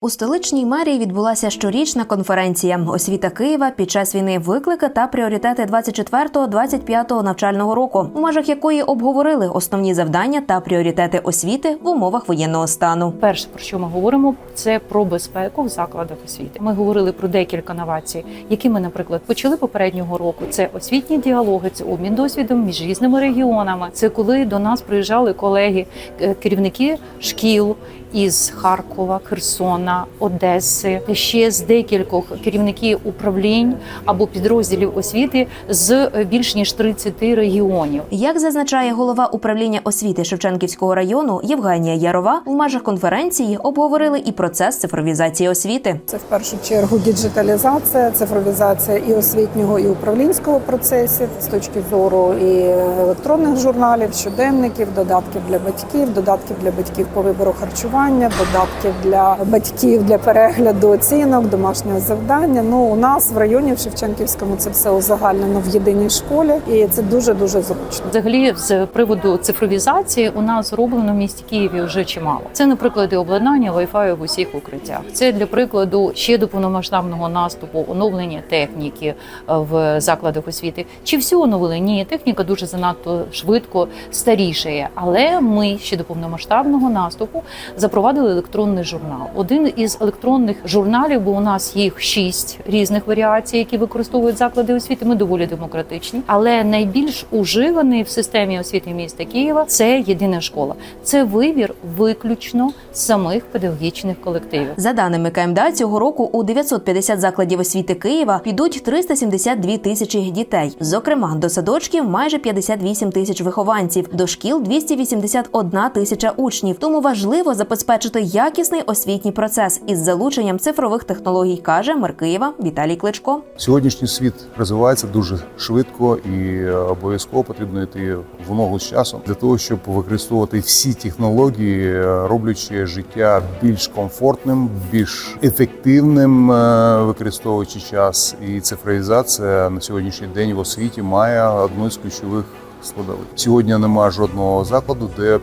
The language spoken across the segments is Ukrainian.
У столичній мерії відбулася щорічна конференція Освіта Києва під час війни виклики та пріоритети 24-25 навчального року, у межах якої обговорили основні завдання та пріоритети освіти в умовах воєнного стану. Перше, про що ми говоримо, це про безпеку в закладах освіти. Ми говорили про декілька новацій, які ми, наприклад, почали попереднього року. Це освітні діалоги, це обмін досвідом між різними регіонами. Це коли до нас приїжджали колеги, е, керівники шкіл із Харкова, Херсона, Одеси, ще з декількох керівників управлінь або підрозділів освіти з більш ніж 30 регіонів. Як зазначає голова управління освіти Шевченківського району Євгенія Ярова, в межах конференції обговорили і процес цифровізації освіти. Це в першу чергу діджиталізація, цифровізація і освітнього, і управлінського процесів з точки зору і електронних журналів, щоденників, додатків для батьків, додатків для батьків по вибору харчування, додатків для батьків для перегляду оцінок, домашнього завдання. Ну у нас в районі в Шевченківському це все узагальнено в єдиній школі, і це дуже дуже зручно. Взагалі, з приводу цифровізації у нас зроблено в місті Києві вже чимало. Це, наприклад, і обладнання Wi-Fi в усіх укриттях. Це для прикладу ще до повномасштабного наступу оновлення техніки е, в закладах освіти. Чи все оновили? Ні, техніка дуже занадто швидко старішає. Але ми ще до повномасштабного наступу запровадили електронний журнал. Один із електронних журналів, бо у нас їх шість різних варіацій, які використовують заклади освіти. Ми доволі демократичні, але найбільш уживаний в системі освіти міста Києва це єдина школа. Це вибір виключно самих педагогічних колективів. За даними КМДА, цього року у 950 закладів освіти Києва підуть 372 тисячі дітей. Зокрема, до садочків майже 58 тисяч вихованців, до шкіл 281 тисяча учнів. Тому важливо забезпечити якісний освітній процес із залученням цифрових технологій, каже мер Києва Віталій Кличко. Сьогоднішній світ розвивається дуже швидко і е, обов'язково потрібно йти в ногу з часом для того, щоб використовувати всі технології, е, роблячи життя більш комфортним, більш ефективним, е, використовуючи час. І цифровізація на сьогоднішній день в освіті має одну з ключових складових. Сьогодні немає жодного закладу, де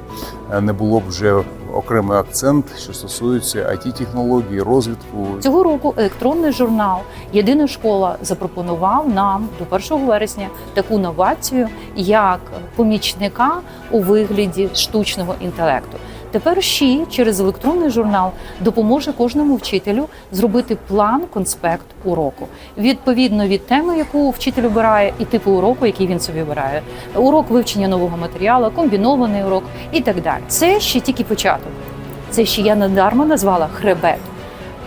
е, не було б вже окремий акцент, що стосується it технологій розвитку Цього року електронний журнал Єдина школа запропонував нам до 1 вересня таку новацію як помічника у вигляді штучного інтелекту. Тепер ще через електронний журнал допоможе кожному вчителю зробити план конспект уроку відповідно від теми, яку вчитель обирає, і типу уроку, який він собі обирає. Урок вивчення нового матеріалу, комбінований урок і так далі. Це ще тільки початок. Це ще я недарма назвала хребет.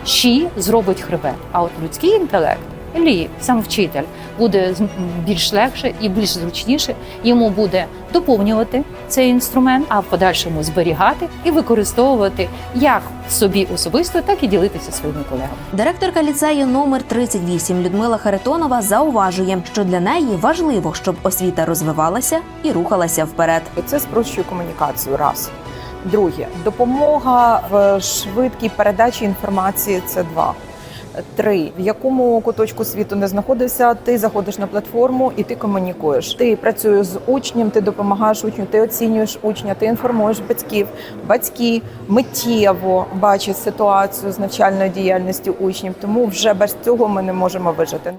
Щі зробить хребет. А от людський інтелект, лі, сам вчитель, буде з- більш легше і більш зручніше. Йому буде доповнювати цей інструмент, а в подальшому зберігати і використовувати як собі особисто, так і ділитися своїми колегами. Директорка ліцею номер 38 Людмила Харитонова зауважує, що для неї важливо, щоб освіта розвивалася і рухалася вперед. Це спрощує комунікацію. Раз друге допомога в швидкій передачі інформації. Це два. Три в якому куточку світу не знаходишся, ти заходиш на платформу і ти комунікуєш. Ти працюєш з учнем, ти допомагаєш учню, ти оцінюєш учня, ти інформуєш батьків. Батьки миттєво бачать ситуацію з навчальної діяльності учнів. Тому вже без цього ми не можемо вижити.